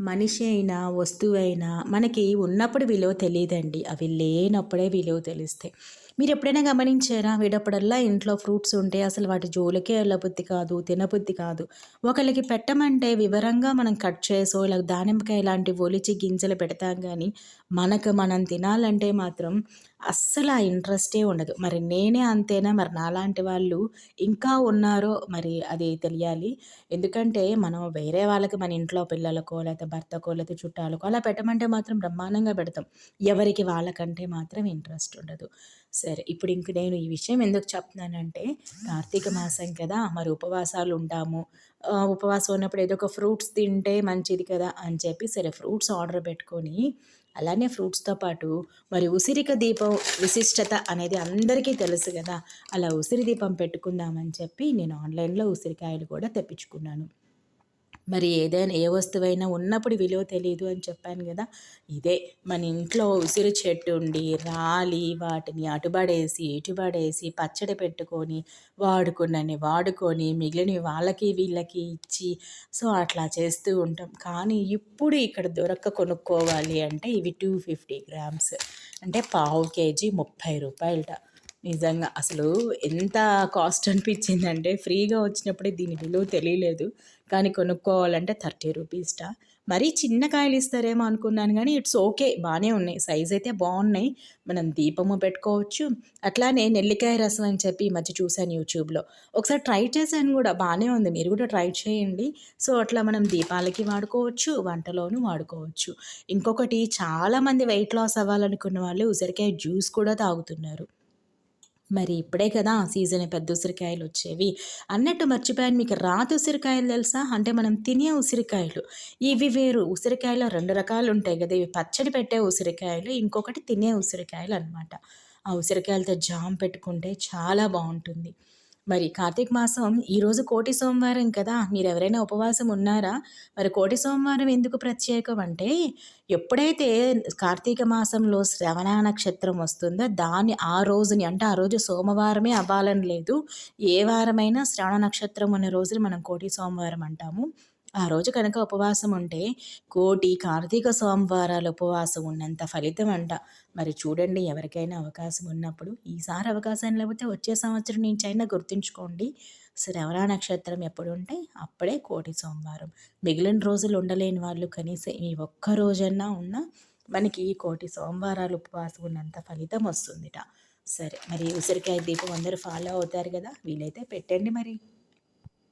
మనిషి అయినా వస్తువైనా మనకి ఉన్నప్పుడు విలువ తెలియదండి. అవి లేనప్పుడే విలువ తెలుస్తాయి. మీరు ఎప్పుడైనా గమనించారా? వీడప్పుడల్లా ఇంట్లో ఫ్రూట్స్ ఉంటే అసలు వాటి జోలికే వెళ్ళబుద్ధి కాదు తినబుద్ధి కాదు. ఒకరికి పెట్టమంటే వివరంగా మనం కట్ చేసో ఇలా దానిమ్మకాయ ఇలాంటి ఒలిచి గింజలు పెడతాం కానీ మనకు మనం తినాలంటే మాత్రం అస్సలు ఆ ఇంట్రెస్టే ఉండదు. మరి నేనే అంతేనా? మరి నాలాంటి వాళ్ళు ఇంకా ఉన్నారో మరి అది తెలియాలి. ఎందుకంటే మనం వేరే వాళ్ళకి మన ఇంట్లో పిల్లలకో లేకపోతే భర్తకో లేకపోతే చుట్టాలకో అలా పెట్టమంటే మాత్రం బ్రహ్మాండంగా పెడతాం. ఎవరికి వాళ్ళకంటే మాత్రం ఇంట్రెస్ట్ ఉండదు. సరే ఇప్పుడు ఇంక నేను ఈ విషయం ఎందుకు చెప్తున్నానంటే కార్తీక మాసం కదా మరి ఉపవాసాలు ఉంటాము. ఉపవాసం ఉన్నప్పుడు ఏదో ఒక ఫ్రూట్స్ తింటే మంచిది కదా అని చెప్పి సరే ఫ్రూట్స్ ఆర్డర్ పెట్టుకొని అలానే ఫ్రూట్స్తో పాటు మరి ఉసిరిక దీపం విశిష్టత అనేది అందరికీ తెలుసు కదా అలా ఉసిరి దీపం పెట్టుకుందామని చెప్పి నేను ఆన్లైన్లో ఉసిరికాయలు కూడా తెప్పించుకున్నాను. మరి ఏదైనా ఏ వస్తువైనా ఉన్నప్పుడు విలువ తెలియదు అని చెప్పాను కదా. ఇదే మన ఇంట్లో ఉసిరి చెట్టు ఉండి రాలి వాటిని అటుబడేసి ఇటుబడేసి పచ్చడి పెట్టుకొని వాడుకున్నని వాడుకొని మిగిలిన వాళ్ళకి వీళ్ళకి ఇచ్చి సో అట్లా చేస్తూ ఉంటాం. కానీ ఇప్పుడు ఇక్కడ దొరక్క కొనుక్కోవాలి అంటే ఇవి టూ ఫిఫ్టీ గ్రామ్స్ అంటే పావు కేజీ ముప్పై రూపాయలట. నిజంగా అసలు ఎంత కాస్ట్ అనిపించిందంటే ఫ్రీగా వచ్చినప్పుడే దీని విలువ తెలియలేదు. కానీ కొనుక్కోవాలంటే థర్టీ రూపీస్టా. మరీ చిన్న కాయలు ఇస్తారేమో అనుకున్నాను కానీ ఇట్స్ ఓకే బాగానే ఉన్నాయి. సైజ్ అయితే బాగున్నాయి. మనం దీపము పెట్టుకోవచ్చు. అట్లానే నెల్లికాయ రసం అని చెప్పి ఈ మధ్య చూశాను యూట్యూబ్లో. ఒకసారి ట్రై చేశాను కూడా బాగానే ఉంది. మీరు కూడా ట్రై చేయండి. సో అట్లా మనం దీపాలకి వాడుకోవచ్చు వంటలోనూ వాడుకోవచ్చు. ఇంకొకటి చాలామంది వెయిట్ లాస్ అవ్వాలనుకున్న వాళ్ళు ఉసిరికాయ జ్యూస్ కూడా తాగుతున్నారు. మరి ఇప్పుడే కదా సీజన్ పెద్ద ఉసిరికాయలు వచ్చేవి. అన్నట్టు మర్చిపోయాను. మీకు రాతి ఉసిరికాయలు తెలుసా? అంటే మనం తినే ఉసిరికాయలు. ఇవి వేరు. ఉసిరికాయలు రెండు రకాలు ఉంటాయి కదా. ఇవి పచ్చడి పెట్టే ఉసిరికాయలు ఇంకొకటి తినే ఉసిరికాయలు అనమాట ఆ ఉసిరికాయలతో జామ్ పెట్టుకుంటే చాలా బాగుంటుంది. మరి కార్తీక మాసం ఈరోజు కోటి సోమవారం కదా మీరు ఎవరైనా ఉపవాసం ఉన్నారా? మరి కోటి సోమవారం ఎందుకు ప్రత్యేకం అంటే ఎప్పుడైతే కార్తీక మాసంలో శ్రవణ నక్షత్రం వస్తుందో దాన్ని ఆ రోజుని అంటే ఆ రోజు సోమవారమే అవ్వాలని లేదు. ఏ వారమైనా శ్రవణ నక్షత్రం ఉన్న రోజుని మనం కోటి సోమవారం అంటాము. ఆ రోజు కనుక ఉపవాసం ఉంటే కోటి కార్తీక సోమవారాలు ఉపవాసం ఉన్నంత ఫలితం అంట. మరి చూడండి ఎవరికైనా అవకాశం ఉన్నప్పుడు ఈసారి అవకాశం లేకపోతే వచ్చే సంవత్సరం నుంచి అయినా గుర్తుంచుకోండి. శ్రవణ నక్షత్రం ఎప్పుడు ఉంటే అప్పుడే కోటి సోమవారం. మిగిలిన రోజులు ఉండలేని వాళ్ళు కనీసం ఈ ఒక్క రోజన్నా ఉన్నా మనకి ఈ కోటి సోమవారాలు ఉపవాసం ఉన్నంత ఫలితం వస్తుందిట. సరే మరి ఉసిరికాయ దీపం అందరూ ఫాలో అవుతారు కదా వీలైతే పెట్టండి మరి.